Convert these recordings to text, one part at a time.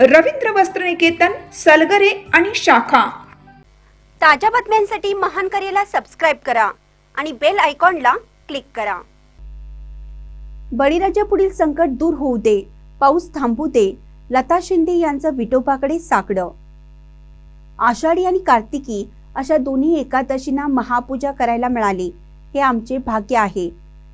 रवींद्र वस्त्रनिकेतन सलगरे आणि शाखा. ताज्या बातम्यांसाठी महान करेला सबस्क्राईब करा आणि बेल आयकॉनला क्लिक करा. बळीराजा पुढील संकट दूर होऊ दे पाऊस थांबू दे लता शिंदे यांचं विठोबाकडे साकडं. आषाढी आणि कार्तिकी अशा दोन्ही एकादशींना महापूजा करायला मिळाली हे आमचे भाग्य आहे.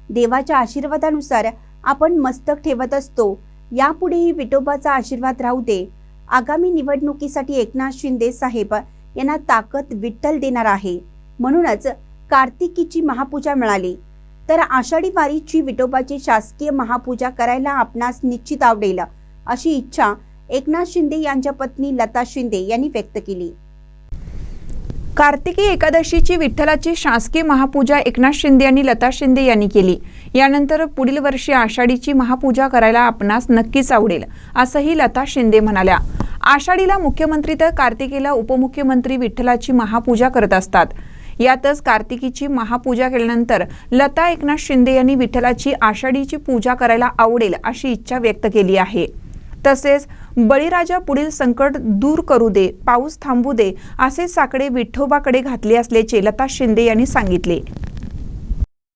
देवाच्या आशीर्वादानुसार आपण मस्तक ठेवत असतो यापुढेही विठोबाचा आशीर्वाद राहू दे. आगामी निवडणुकीसाठी एकनाथ शिंदे साहेब यांना ताकद विठ्ठल देणार आहे. म्हणूनच कार्तिकीची महापूजा मिळाली. तर आषाढी वारीची विठोबाची शासकीय महापूजा करायला आपणास निश्चित आवडेल अशी इच्छा एकनाथ शिंदे यांच्या पत्नी लता शिंदे यांनी व्यक्त केली. कार्तिकी एकादशीची विठ्ठलाची शासकीय महापूजा एकनाथ शिंदे आणि लता शिंदे यांनी केली. यानंतर पुढील वर्षी आषाढीची महापूजा करायला आपणास नक्कीच आवडेल असंही लता शिंदे म्हणाल्या. आषाढीला मुख्यमंत्री तर कार्तिकेला उपमुख्यमंत्री विठ्ठलाची महापूजा करत असतात. यातच कार्तिकीची महापूजा केल्यानंतर लता एकनाथ शिंदे यांनी विठ्ठलाची आषाढीची पूजा करायला आवडेल अशी इच्छा व्यक्त केली आहे. तसेच बळीराजा पुढील संकट दूर करू दे पाऊस थांबू दे असे साकडे विठोबाकडे घातले असल्याचे लता शिंदे यांनी सांगितले.